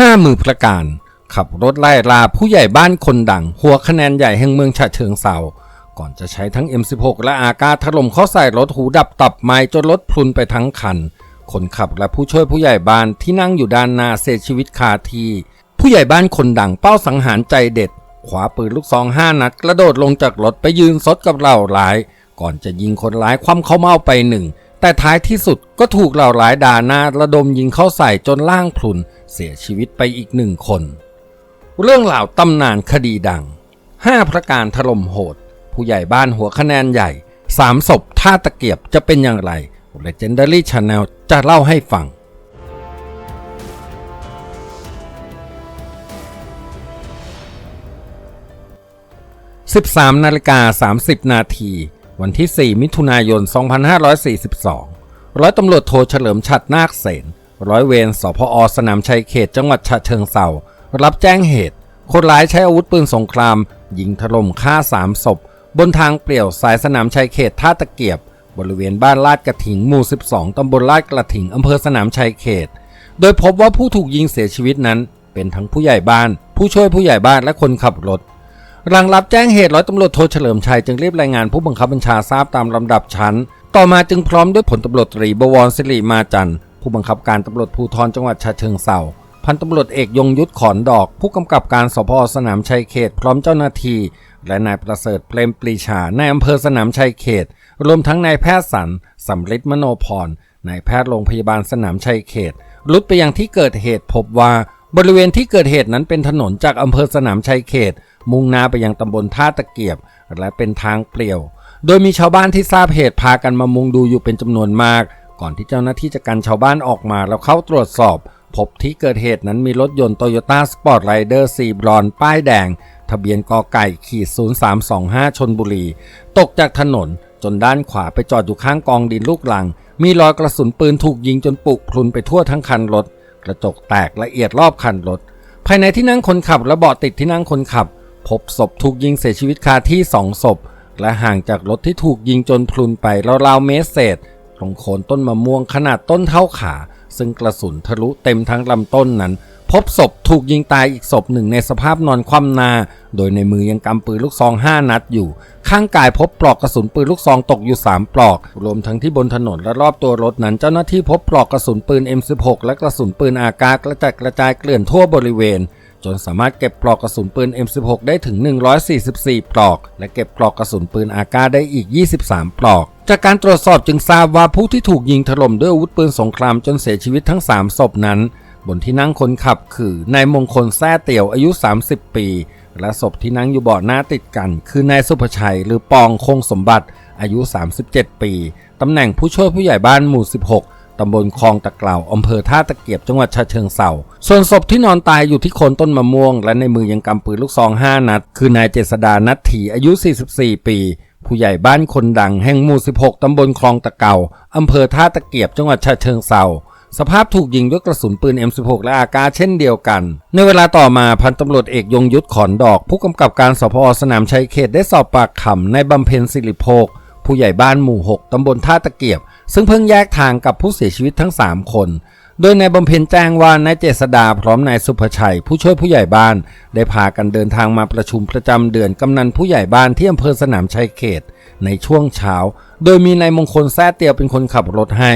ห้ามือประการ ขับรถไล่ลาผู้ใหญ่บ้านคนดัง หัวคะแนนใหญ่แห่งเมืองฉะเชิงเซาก่อนจะใช้ทั้ง M16 และอากาถล่มเข้าใส่รถหูดับตับไม้จนรถพลุนไปทั้งคัน คนขับและผู้ช่วยผู้ใหญ่บ้านที่นั่งอยู่ด้านหน้าเสียชีวิตคาที่ ผู้ใหญ่บ้านคนดังเป้าสังหารใจเด็ดขวาปืนลูกซองห้านัดกระโดดลงจากรถไปยืนซดกับเหล่าร้าย ก่อนจะยิงคนร้ายคว่ำเข้าเมาไปหนึ่ง แต่ท้ายที่สุดก็ถูกเหล่าร้ายด่าหน้าระดมยิงเข้าใส่จนล่างพลุนเสียชีวิตไปอีกหนึ่งคน เรื่องราตำนานคดีดัง 5 ประการถล่มโหด ผู้ใหญ่บ้านหัวคะแนนใหญ่ 3 ศพท่าตะเกียบจะเป็นอย่างไร Legendary Channel จะเล่าให้ฟัง13นาฬิกา30 นาที วันที่ 4 มิถุนายน 2542 ร้อยตำรวจโทเฉลิมชัดนาคเสนร้อยเวรสพอสนามชัยเขตจังหวัดฉะเชิงเซารับแจ้งเหตุ คนร้ายใช้อาวุธปืนสงคราม ยิงถล่มฆ่าสามศพ บนทางเปลี่ยวสายสนามชัยเขตท่าตะเกียบ บริเวณบ้านลาดกระถิงหมู่ 12 ตำบลลาดกระถิงอำเภอสนามชัยเขต โดยพบว่าผู้ถูกยิงเสียชีวิตนั้น เป็นทั้งผู้ใหญ่บ้าน ผู้ช่วยผู้ใหญ่บ้านและคนขับรถ หลังรับแจ้งเหตุร้อยตำรวจโทเฉลิมชัยจึงรีบรายงานผู้บังคับบัญชาทราบตามลำดับชั้น ต่อมาจึงพร้อมด้วยผลตำรวจตรีบวรศิริมาจันทร์ผู้บังคับการตำรวจภูธรจังหวัดฉะเชิงเทราพันตำรวจเอกยงยุทธขอนดอก ผู้กำกับการสพสนามชัยเขต พร้อมเจ้าหน้าที่ และนายประเสริฐเปรมปรีชานายอำเภอสนามชัยเขต รวมทั้งนายแพทย์สันสำริดมโนพรนายแพทย์โรงพยาบาลสนามชัยเขต รุดไปยังที่เกิดเหตุพบว่า บริเวณที่เกิดเหตุนั้นเป็นถนนจากอำเภอสนามชัยเขต มุ่งหน้าไปยังตำบลท่าตะเกียบ และเป็นทางเปลี่ยว โดยมีชาวบ้านที่ทราบเหตุพากันมามุงดูอยู่เป็นจำนวนมาก ก่อนที่เจ้าหน้าที่จะกันชาวบ้านออกมาแล้วเข้าตรวจสอบ พบที่เกิดเหตุนั้นมีรถยนต์โตโยต้าสปอร์ตไรเดอร์สีบรอนป้ายแดง ทะเบียนกอไก่ขีด 0325 ชนบุรี ตกจากถนนจนด้านขวาไปจอดอยู่ข้างกองดินลูกหลัง มีรอยกระสุนปืนถูกยิงจนปุกพลุนไปทั่วทั้งคันรถ กระจกแตกละเอียดรอบคันรถ ภายในที่นั่งคนขับและเบาะติดที่นั่งคนขับ พบศพถูกยิงเสียชีวิตคาที่สองศพ และห่างจากรถที่ถูกยิงจนพลุนไปราวๆเมตรเศษตรงโคนต้นมะม่วงขนาดต้นเท่าขา ซึ่งกระสุนทะลุเต็มทั้งลำต้นนั้น พบศพถูกยิงตายอีกศพหนึ่งในสภาพนอนคว่ำหน้า โดยในมือยังกำปืนลูกซอง 5 นัดอยู่ ข้างกายพบปลอกกระสุนปืนลูกซองตกอยู่ 3 ปลอก รวมทั้งที่บนถนนและรอบตัวรถนั้นเจ้าหน้าที่พบปลอกกระสุนปืน M16 และกระสุนปืนอากาศกระจัดกระจายเกลื่อนทั่วบริเวณ จนสามารถเก็บปลอกกระสุนปืน M16 ได้ถึง 144 ปลอก และเก็บปลอกกระสุนปืนอากาศได้อีก 23 ปลอกจากการตรวจสอบจึงทราบว่าผู้ที่ถูกยิงถล่มด้วยอาวุธปืนสงครามจนเสียชีวิตทั้ง 3 ศพนั้น บนที่นั่งคนขับคือนายมงคลแท้เตี่ยวอายุ 30 ปี และศพที่นั่งอยู่เบาะหน้าติดกัน คือนายสุภชัยหรือปองคงสมบัติอายุ 37 ปี ตำแหน่งผู้ช่วยผู้ใหญ่บ้านหมู่ 16 ตำบลคลองตะเกล่าวอำเภอท่าตะเกียบจังหวัดฉะเชิงเซาส่วนศพที่นอนตายอยู่ที่โคนต้นมะม่วง และในมือยังกำปืนลูกซอง 5 นัด คือนายเจษดานัทถีอายุ 44 ปี ผู้ใหญ่บ้านคนดังแห่งหมู่ 16 ตำบลคลองตะเกาอำเภอท่าตะเกียบจังหวัดฉะเชิงเซา สภาพถูกยิงด้วยกระสุนปืน M16 และอากาเช่นเดียวกัน ในเวลาต่อมาพันตำรวจเอกยงยุทธขอนดอก ผู้กำกับการสพสนามชัยเขตได้สอบปากคำในบำเพ็ญสิริโภค ผู้ใหญ่บ้านหมู่ 6 ตำบลท่าตะเกียบ ซึ่งเพิ่งแยกทางกับผู้เสียชีวิตทั้ง 3 คน โดยในบำเพ็ญแจ้งว่านายเจษดาพร้อมนายสุภชัย ผู้ช่วยผู้ใหญ่บ้าน ได้พากันเดินทางมาประชุมประจำเดือนกำนันผู้ใหญ่บ้านที่อำเภอสนามชัยเขตในช่วงเช้า โดยมีนายมงคลแท้เตียวเป็นคนขับรถให้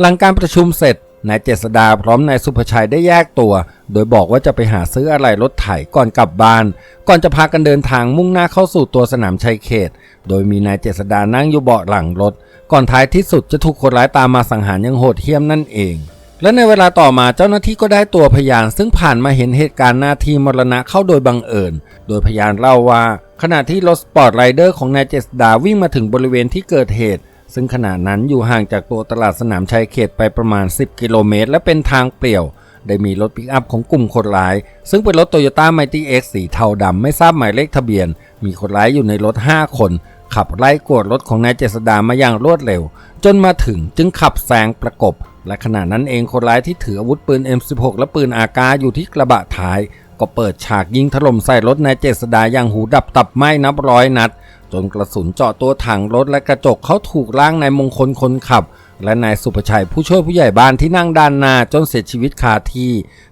หลังการประชุมเสร็จ นายเจษดาพร้อมนายสุภชัยได้แยกตัว โดยบอกว่าจะไปหาซื้ออะไรรถไถก่อนกลับบ้าน ก่อนจะพากันเดินทางมุ่งหน้าเข้าสู่ตัวสนามชัยเขต โดยมีนายเจษดานั่งอยู่เบาะหลังรถ ก่อนท้ายที่สุดจะถูกคนร้ายตามมาสังหารอยังโหดเหี้ยมนั่นเอง และในเวลาต่อมาเจ้าหน้าที่ก็ได้ตัวพยาน ซึ่งผ่านมาเห็นเหตุการณ์นาทีมรณะเข้าโดยบังเอิญ โดยพยานเล่าว่า ขณะที่รถสปอร์ตไรเดอร์ของนายเจษดาวิ่งมาถึงบริเวณที่เกิดเหตุ ซึ่งขณะนั้นอยู่ห่างจากตัวตลาดสนามชัยเขตไปประมาณ 10 กิโลเมตร และเป็นทางเปลี่ยว ได้มีรถปิกอัพของกลุ่มคนร้าย ซึ่งเป็นรถโตโยต้าไมตี้เอ็กสีเทาดำไม่ทราบหมายเลขทะเบียน มีคนร้ายอยู่ในรถ 5 คน ขับไล่กวดรถของนายเจษดามาอย่างรวดเร็ว จนมาถึงจึงขับแซงประกบ และขณะนั้นเองคนร้ายที่ถืออาวุธปืน M16 และปืนอากาอยู่ที่กระบะท้าย ก็เปิดฉากยิงถล่มใส่รถนายเจษดาอย่างหูดับตับไหม้นับร้อยนัด จนกระสุนเจาะตัวถังรถและกระจกเขาถูกร่างนายมงคลคนขับ และนายสุประชัยผู้ช่วยผู้ใหญ่บ้านที่นั่งด้านหน้าจนเสียชีวิตคาที่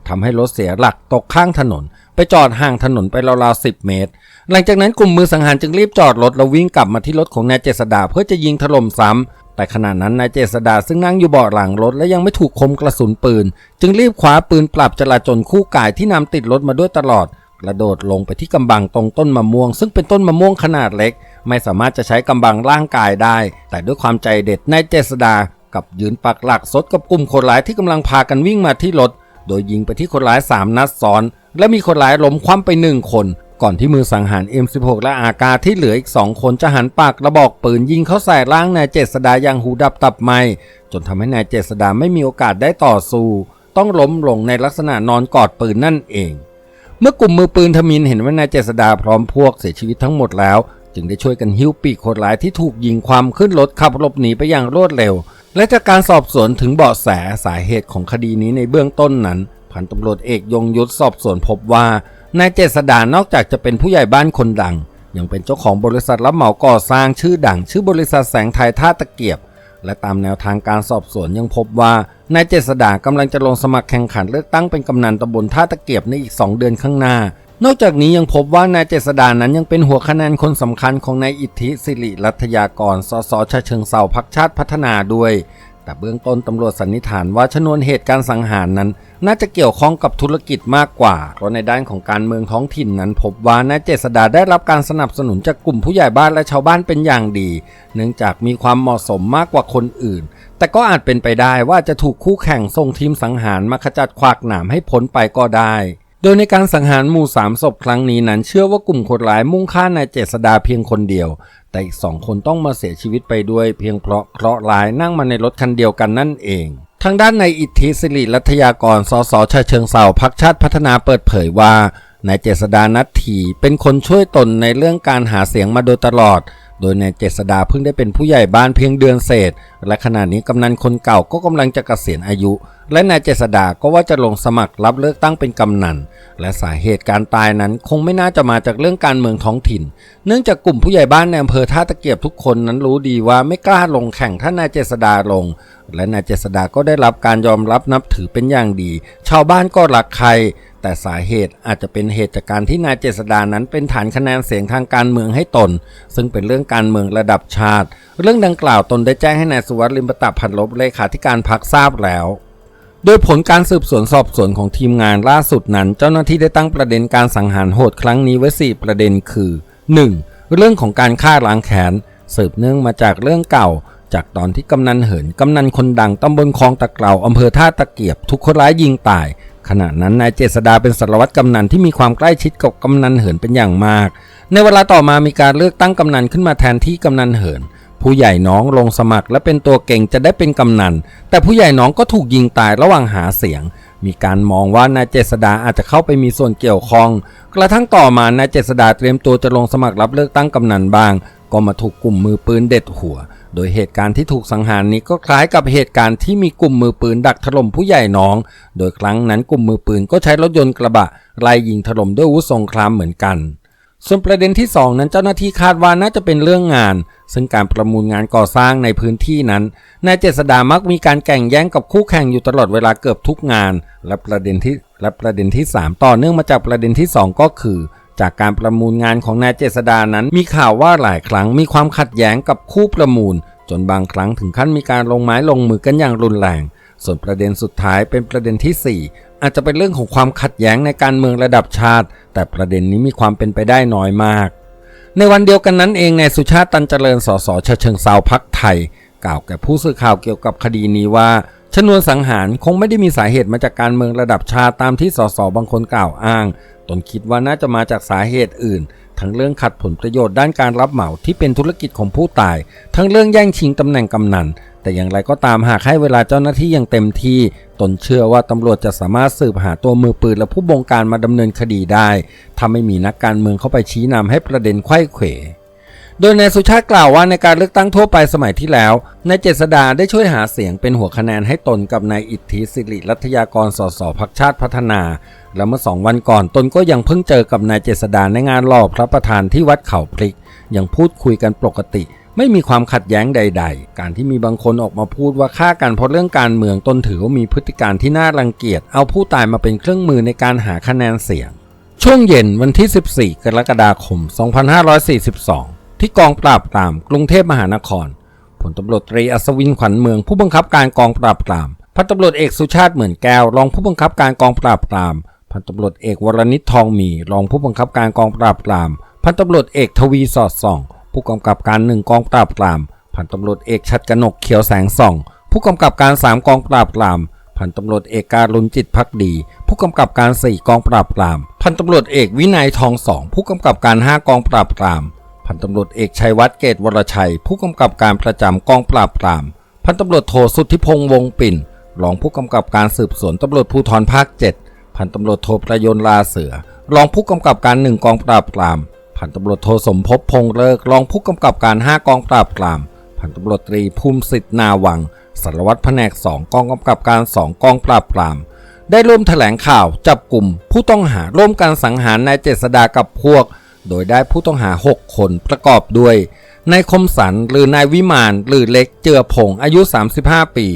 ทำให้รถเสียหลักตกข้างถนน ไปจอดห่างถนนไปราวๆ10เมตร หลังจากนั้นกลุ่มมือสังหารจึงรีบจอดรถแล้ววิ่งกลับมาที่รถของนายเจษดาเพื่อจะยิงถล่มซ้ำแต่ขณะนั้นนายเจษดาซึ่งนั่งอยู่เบาะหลังรถและยังไม่ถูกคมกระสุนปืน จึงรีบคว้าปืนปรับจราจนคู่กายที่นำติดรถมาด้วยตลอด กระโดดลงไปที่กำบังตรงต้นมะม่วง ซึ่งเป็นต้นมะม่วงขนาดเล็ก ไม่สามารถจะใช้กำบังร่างกายได้ แต่ด้วยความใจเด็ดนายเจษดากับยืนปักหลักซดกับกลุ่มคนร้ายที่กำลังพากันวิ่งมาที่รถโดยยิงไปที่คนร้าย 3 นัดซ้อน และมีคนร้ายล้มคว่ำไปหนึ่งคน ก่อนที่มือสังหาร M16 และอากาที่เหลืออีก2คนจะหันปากระบอกปืนยิงเข้าใส่ร่างนายเจษดาอย่างหูดับตับไหมจนทำให้นายเจษดาไม่มีโอกาสได้ต่อสู้ ต้องล้มลงในลักษณะนอนกอดปืนนั่นเอง เมื่อกลุ่มมือปืนทมินเห็นว่านายเจษดาพร้อมพวกเสียชีวิตทั้งหมดแล้ว จึงได้ช่วยกันหิ้วปีกคนร้ายที่ถูกยิงความขึ้นรถขับหลบหนีไปอย่างรวดเร็ว และจากการสอบสวนถึงเบาะแสสาเหตุของคดีนี้ในเบื้องต้นนั้นพันตำรวจเอกยงยุทธสอบสวนพบว่านายเจษดานอกจากจะเป็นผู้ใหญ่บ้านคนดัง ยังเป็นเจ้าของบริษัทรับเหมาก่อสร้างชื่อดัง ชื่อบริษัทแสงไทยท่าตะเกียบ และตามแนวทางการสอบสวนยังพบว่านายเจษดากำลังจะลงสมัครแข่งขันเลือกตั้งเป็นกำนันตำบลท่าตะเกียบในอีก 2 เดือนข้างหน้า นอกจากนี้ยังพบว่านายเจษดานั้นยังเป็นหัวคะแนนคนสำคัญของนายอิทธิสิริรัตยากร สสชเชิงเซาพักชาติพัฒนาด้วย แต่เบื้องต้นตำรวจสันนิษฐานว่าชนวนเหตุการสังหารนั้น น่าจะเกี่ยวข้องกับธุรกิจมากกว่า เพราะในด้านของการเมืองท้องถิ่นนั้น พบว่านายเจษดาได้รับการสนับสนุนจากกลุ่มผู้ใหญ่บ้านและชาวบ้านเป็นอย่างดี เนื่องจากมีความเหมาะสมมากกว่าคนอื่น แต่ก็อาจเป็นไปได้ว่าจะถูกคู่แข่งส่งทีมสังหารมาขจัดขวากหนามให้พ้นไปก็ได้โดยในการสังหารหมู่สามศพครั้งนี้นั้นเชื่อว่ากลุ่มคนร้ายมุ่งฆ่านายเจษดาเพียงคนเดียว แต่อีกสองคนต้องมาเสียชีวิตไปด้วยเพียงเพราะเคราะห์ร้ายนั่งมาในรถคันเดียวกันนั่นเอง ทางด้านในอิทธิสิริรัตยากรสสชาเชิงเซาพักชาติพัฒนาเปิดเผยว่านายเจษดานัทถีเป็นคนช่วยตนในเรื่องการหาเสียงมาโดยตลอด โดยนายเจษดาเพิ่งได้เป็นผู้ใหญ่บ้านเพียงเดือนเศษ และขณะนี้กำนันคนเก่าก็กำลังจะเกษียณอายุ และนายเจษดาก็ว่าจะลงสมัครรับเลือกตั้งเป็นกำนัน และสาเหตุการตายนั้นคงไม่น่าจะมาจากเรื่องการเมืองท้องถิ่น เนื่องจากกลุ่มผู้ใหญ่บ้านในอำเภอท่าตะเกียบทุกคนนั้นรู้ดีว่าไม่กล้าลงแข่งถ้านายเจษดาลง และนายเจษดาก็ได้รับการยอมรับนับถือเป็นอย่างดี ชาวบ้านก็รักใคร แต่สาเหตุอาจจะเป็นเหตุจากการที่นายเจษดานั้นเป็นฐานคะแนนเสียงทางการเมืองให้ตน ซึ่งเป็นเรื่องการเมืองระดับชาติ เรื่องดังกล่าวตนได้แจ้งให้นายสุวัสดิ์ลิมประตับพันลบเลขาธิการพักทราบแล้วโดยผลการสืบสวนสอบสวนของทีมงานล่าสุดนั้น เจ้าหน้าที่ได้ตั้งประเด็นการสังหารโหดครั้งนี้ไว้ 4 ประเด็นคือ 1. เรื่องของการฆ่าล้างแค้นสืบเนื่องมาจากเรื่องเก่า จากตอนที่กำนันเหินกำนันคนดังตำบลคลองตะเกลาอำเภอท่าตะเกียบทุกคนร้ายยิงตาย ขณะนั้นนายเจษดาเป็นสารวัตรกำนันที่มีความใกล้ชิดกับกำนันเหินเป็นอย่างมาก ในเวลาต่อมามีการเลือกตั้งกำนันขึ้นมาแทนที่กำนันเหิน ผู้ใหญ่น้องลงสมัครและเป็นตัวเก่งจะได้เป็นกำนัน แต่ผู้ใหญ่น้องก็ถูกยิงตายระหว่างหาเสียง มีการมองว่านายเจษดาอาจจะเข้าไปมีส่วนเกี่ยวข้อง กระทั่งต่อมานายเจษดาเตรียมตัวจะลงสมัครรับเลือกตั้งกำนันบ้าง ก็มาถูกกลุ่มมือปืนเด็ดหัว โดยเหตุการณ์ที่ถูกสังหารนี้ก็คล้ายกับเหตุการณ์ที่มีกลุ่มมือปืนดักถล่มผู้ใหญ่น้อง โดยครั้งนั้นกลุ่มมือปืนก็ใช้รถยนต์กระบะไล่ยิงถล่มด้วยอาวุธสงครามเหมือนกันส่วนประเด็นที่ 2 นั้นเจ้าหน้าที่คาดว่าน่าจะเป็นเรื่องงาน ซึ่งการประมูลงานก่อสร้างในพื้นที่นั้นนายเจษดามักมีการแข่งแย่งกับคู่แข่งอยู่ตลอดเวลาเกือบทุกงาน และประเด็นที่และประเด็นที่ 3 ต่อเนื่องมาจากประเด็นที่ 2 ก็คือ จากการประมูลงานของนายเจษดานั้น มีข่าวว่าหลายครั้งมีความขัดแย้งกับคู่ประมูล จนบางครั้งถึงขั้นมีการลงไม้ลงมือกันอย่างรุนแรง ส่วนประเด็นสุดท้ายเป็นประเด็นที่ 4 อาจจะเป็นเรื่องของความขัดแย้งในการเมืองระดับชาติ แต่ประเด็นนี้มีความเป็นไปได้น้อยมาก ในวันเดียวกันนั้นเองนายสุชาติตันเจริญสสชเชิงเซาพักไทย กล่าวแก่ผู้สื่อข่าวเกี่ยวกับคดีนี้ว่าชนวนสังหารคงไม่ได้มีสาเหตุมาจากการเมืองระดับชาติตามที่สสบางคนกล่าวอ้าง นคิดว่าน่าจะมาจากสาเหตุอื่น ทั้งเรื่องขัดผลประโยชน์ด้านการรับเหมาที่เป็นธุรกิจของผู้ตาย ทั้งเรื่องแย่งชิงตำแหน่งกำนัน แต่อย่างไรก็ตามหากให้เวลาเจ้าหน้าที่อย่างเต็มที่ ตนเชื่อว่าตำรวจจะสามารถสืบหาตัวมือปืนและผู้บงการมาดำเนินคดีได้ ถ้าไม่มีนักการเมืองเข้าไปชี้นำให้ประเด็นไข้เขวโดยนายสุชาติกล่าวว่าในการเลือกตั้งทั่วไปสมัยที่แล้วนายเจษดาได้ช่วยหาเสียงเป็นหัวคะแนนให้ตนกับนายอิทธิสิริรัตยากรสสพักชาติพัฒนา และเมื่อสองวันก่อนตนก็ยังเพิ่งเจอกับนายเจษดาในงานหล่อพระประธานที่วัดเขาพลิก ยังพูดคุยกันปกติ ไม่มีความขัดแย้งใด ๆ การที่มีบางคนออกมาพูดว่าฆ่ากันเพราะเรื่องการเมืองตนถือว่ามีพฤติการที่น่ารังเกียจ เอาผู้ตายมาเป็นเครื่องมือในการหาคะแนนเสียง ช่วงเย็นวันที่ 14 กรกฎาคม 2542 ที่กองปราบปรามกรุงเทพมหานครผลตำรวจตรีอัศวินขวัญเมืองผู้บังคับการกองปราบปรามพันตำรวจเอกสุชาติเหมือนแก้วรองผู้บังคับการกองปราบปราม พันตำรวจเอกวรนิตทองมีรองผู้บังคับการกองปราบปราม พันตำรวจเอกทวีสอดส่อง ผู้กำกับการหนึ่งกองปราบปราม พันตำรวจเอกชัดกนกเขียวแสงส่อง ผู้กำกับการสามกองปราบปราม พันตำรวจเอกการุณจิตพักดี ผู้กำกับการสี่กองปราบปราม พันตำรวจเอกวินัยทองสองผู้กำกับการห้ากองปราบปราม พันตำรวจเอกชัยวัฒน์เกตวรชัย ผู้กำกับการประจำกองปราบปราม พันตำรวจโทสุทธิพงษ์วงปิ่นรองผู้กำกับการสืบสวนตำรวจภูธรภาค 7 พันตำรวจโทประยนลาเสือ รองผู้กำกับการหนึ่งกองปราบปราม พันตำรวจโทสมภพพงเลิก รองผู้กำกับการ5กองปราบปราม พันตำรวจตรีภูมิสิทธิ์นาวัง สารวัตรแผนก2กองกำกับการ2กองปราบปราม ได้ร่วมแถลงข่าวจับกลุ่ม ผู้ต้องหาร่วมกันสังหารนายเจษดากับพวก โดยได้ผู้ต้องหา 6 คนประกอบด้วยนายคมสันหรือนายวิมานหรือเล็กเจือพงศ์อายุ 35 ปี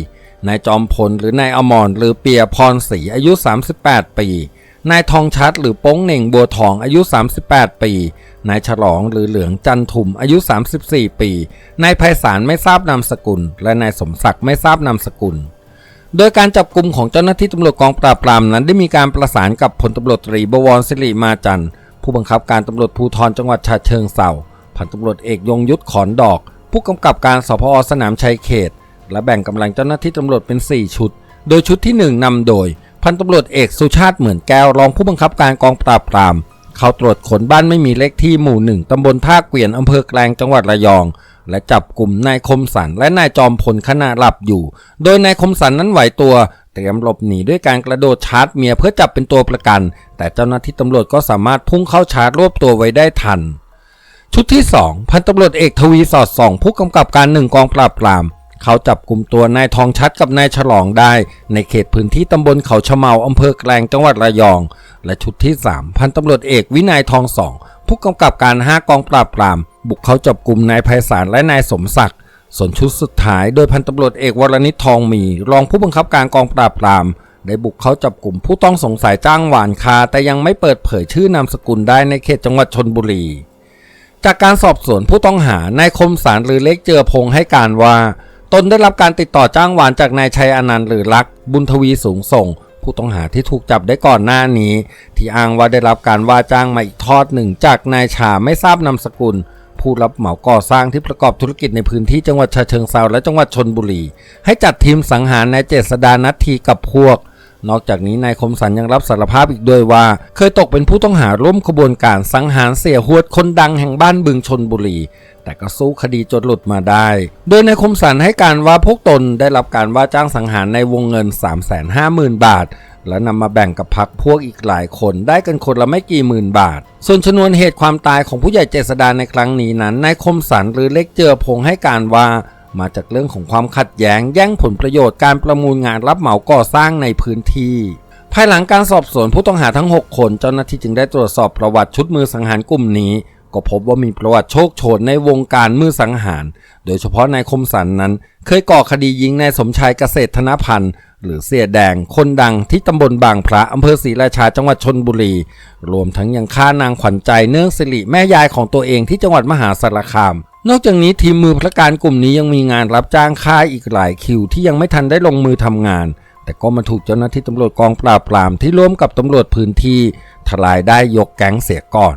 นายจอมพลหรือนายอมรหรือเปียพรศรีอายุ 38 ปี นายทองชัดหรือป้งเหน่งบัวทองอายุ 38 ปี นายฉลองหรือเหลืองจันทุมอายุ 34 ปี นายไพศาลไม่ทราบนามสกุล และนายสมศักดิ์ไม่ทราบนามสกุล โดยการจับกลุ่มของเจ้าหน้าที่ตำรวจกองปราบปรามนั้นได้มีการประสานกับพลตำรวจตรีบวรศิริมาจันทร์ผู้บังคับการตำรวจภูธรจังหวัดฉะเชิงเทราพันตำรวจเอกยงยุทธขอนดอก ผู้กำกับการสพอสนามชัยเขต และแบ่งกำลังเจ้าหน้าที่ตำรวจเป็น 4 ชุด โดยชุดที่ 1นำโดย พันตำรวจเอกสุชาติเหมือนแก้วรองผู้บังคับการกองปราบปราม เข้าตรวจขนบ้านไม่มีเลขที่หมู่หนึ่งตำบลท่าเกวียนอำเภอแกลงจังหวัดระยอง และจับกลุ่มนายคมสันและนายจอมพลขณะหลับอยู่ โดยนายคมสันนั้นไหวตัวเตรียมหลบหนีด้วยการกระโดดชาร์จเมียเพื่อจับเป็นตัวประกัน แต่เจ้าหน้าที่ตำรวจก็สามารถพุ่งเข้าชาร์จรวบตัวไว้ได้ทัน ชุดที่ 2 พันตำรวจเอกทวีสอดส่อง ผู้กำกับการหนึ่งกองปราบปราม เขาจับกลุ่มตัวนายทองชัดกับนายฉลองได้ ในเขตพื้นที่ตำบลเขาชะเมาอำเภอแกลงจังหวัดระยอง และชุดที่ 3 พันตำรวจเอกวินัยทองสองผู้กำกับการ 5 กองปราบปราม บุกเขาจับกลุ่มนายไพศาลและนายสมศักดิ์ส่วนชุดสุดท้ายโดยพันตำรวจเอกวรนิตทองมี รองผู้บังคับการกองปราบปราม ได้บุกเขาจับกลุ่มผู้ต้องสงสัยจ้างหวานคา แต่ยังไม่เปิดเผยชื่อนามสกุลได้ในเขตจังหวัดชนบุรีจากการสอบสวนผู้ต้องหานายคมสารหรือเล็กเจือพงให้การว่า ตนได้รับการติดต่อจ้างหวานจากนายชัยอนันต์หรือลัก บุญทวีสูงส่ง ผู้ต้องหาที่ถูกจับได้ก่อนหน้านี้ ที่อ้างว่าได้รับการว่าจ้างมาอีกทอดหนึ่งจากนายชาไม่ทราบนามสกุล ผู้รับเหมาก่อสร้างที่ประกอบธุรกิจในพื้นที่จังหวัดฉะเชิงเทราและจังหวัดชนบุรี ให้จัดทีมสังหารนายเจษดานัททีกับพวกนอกจากนี้นายคมสันยังรับสารภาพอีกด้วยว่า เคยตกเป็นผู้ต้องหาร่วมขบวนการสังหารเสียหวดคนดังแห่งบ้านบึงชนบุรี แต่ก็สู้คดีจนหลุดมาได้ โดยนายคมสันให้การว่าพวกตนได้รับการว่าจ้างสังหารในวงเงิน 350,000 บาท และนำมาแบ่งกับพักพวกอีกหลายคนได้กันคนละไม่กี่หมื่นบาท ส่วนชนวนเหตุความตายของผู้ใหญ่เจษดาในครั้งนี้นั้นนายคมสันหรือเล็กเจือพงให้การว่ามาจากเรื่องของความขัดแย้งแย่งผลประโยชน์การประมูลงานรับเหมาก่อสร้างในพื้นที่ ภายหลังการสอบสวนผู้ต้องหาทั้ง 6 คน เจ้าหน้าที่จึงได้ตรวจสอบประวัติชุดมือสังหารกลุ่มนี้ ก็พบว่ามีประวัติโชคโชนในวงการมือสังหาร โดยเฉพาะนายคมสันนั้น เคยก่อคดียิงนายสมชายเกษตรธนพันธ์ หรือเสียแดงคนดังที่ตำบลบางพระอำเภอศรีราชาจังหวัดชนบุรี รวมทั้งยังฆ่านางขวัญใจเนื่องสิริแม่ยายของตัวเองที่จังหวัดมหาสารคาม นอกจากนี้ทีมมือพระการกลุ่มนี้ยังมีงานรับจ้างฆ่าอีกหลายคิวที่ยังไม่ทันได้ลงมือทำงานแต่ก็มาถูกเจ้าหน้าที่ตำรวจกองปราบปรามที่ร่วมกับตำรวจพื้นที่ทลายได้ยกแก๊งเสียก่อน